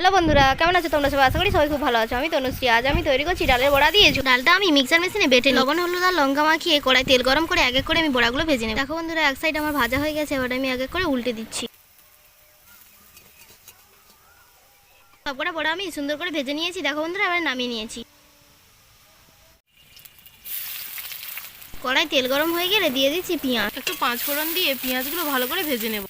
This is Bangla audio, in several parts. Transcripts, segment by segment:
হ্যালো বন্ধুরা, কেমন আছো তোমরা সবাই? আশা করি সবাই খুব ভালো আছো। আমি তনুশ্রী। আজ আমি তৈরি করছি ডালের বড়া দিয়েছি ডালটা আমি মিক্সার মেশিনে বেটে লবণ, হলুদ আর লঙ্কা মাখিয়ে কড়াই তেল গরম করে এক এক করে আমি বড়াগুলো ভেজে নেব। দেখো বন্ধুরা, এক সাইড আমার ভাজা হয়ে গেছে, এবার আমি এক এক করে উল্টে দিচ্ছি। সবকটা বড়া আমি সুন্দর করে ভেজে নিয়েছি। দেখো বন্ধুরা, এবার নামিয়ে নিয়েছি। কড়াই তেল গরম হয়ে গেলে দিয়ে দিচ্ছি পেঁয়াজ। একটু পাঁচ ফোড়ন দিয়ে পেঁয়াজগুলো ভালো করে ভেজে নেব।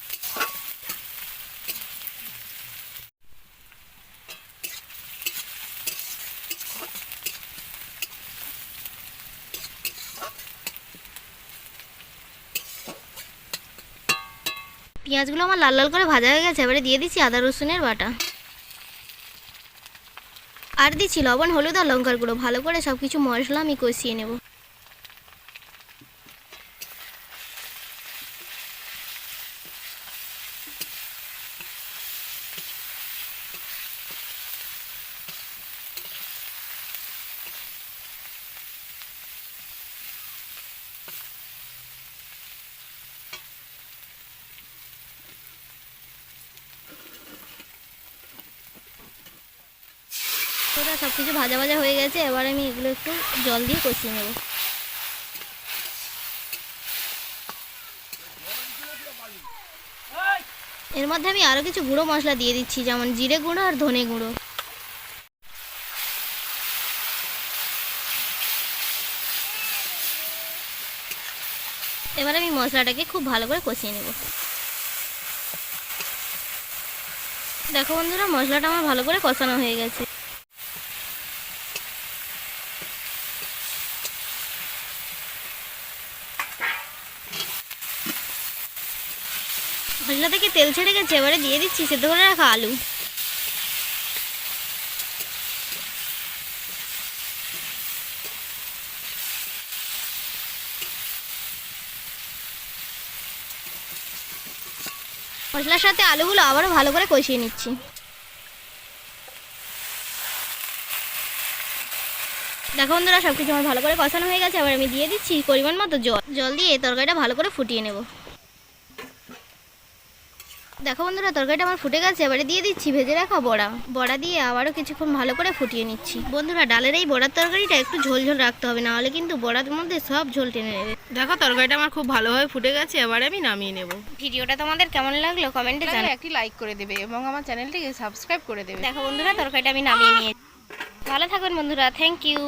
পেঁয়াজগুলো আমার লাল লাল করে ভাজা হয়ে গেছে, এবারে দিয়ে দিচ্ছি আদা, রসুনের বাটা। আর দিচ্ছি লবণ, হলুদ আর লঙ্কার গুঁড়ো। ভালো করে সব কিছু মশলা আমি কষিয়ে নেব। ওটা সব কিছু ভাজা ভাজা হয়ে গেছে, এবার আমি এগুলো একটু জল দিয়ে কষিয়ে নেব। এর মধ্যে আমি আরও কিছু গুঁড়ো মশলা দিয়ে দিচ্ছি, যেমন জিরে গুঁড়ো আর ধনে গুঁড়ো। এবার আমি মশলাটাকে খুব ভালো করে কষিয়ে নেব। দেখো বন্ধুরা, মশলাটা আমার ভালো করে কষানো হয়ে গেছে। মশলা থেকে তেল ছেড়ে গেছে, এবারে দিয়ে দিচ্ছি, সেদ্ধ করে রাখা আলু। মশলার সাথে আলুগুলো আবারও ভালো করে কষিয়ে নিচ্ছি। দেখো বন্ধুরা সব কিছু আমার ভালো করে কষানো হয়ে গেছে আবার আমি দিয়ে দিচ্ছি পরিমাণ মতো জল। জল দিয়ে তরকারিটা ভালো করে ফুটিয়ে নেব। দেখো বন্ধুরা তরকারিটা আমার ফুটে গেছে এবারে দিয়ে দিচ্ছি ভেজে রাখা বড়া। বড়া দিয়ে আবারও কিছুক্ষণ ভালো করে ফুটিয়ে নিচ্ছি। বন্ধুরা ডালের এই বড়ার তরকারিটা একটু ঝোল ঝোল রাখতে হবে নাহলে কিন্তু বড়ার মধ্যে সব ঝোল টেনে নেবে। দেখো তরকারিটা আমার খুব ভালোভাবে ফুটে গেছে এবারে আমি নামিয়ে নেব। ভিডিওটা তোমাদের কেমন লাগল কমেন্টে জানাও। একটি লাইক করে দেবে এবং আমার চ্যানেলটিকে সাবস্ক্রাইব করে দেবে। দেখো বন্ধুরা তরকারিটা আমি নামিয়ে নিয়েছি। ভালো থাকুন বন্ধুরা থ্যাংক ইউ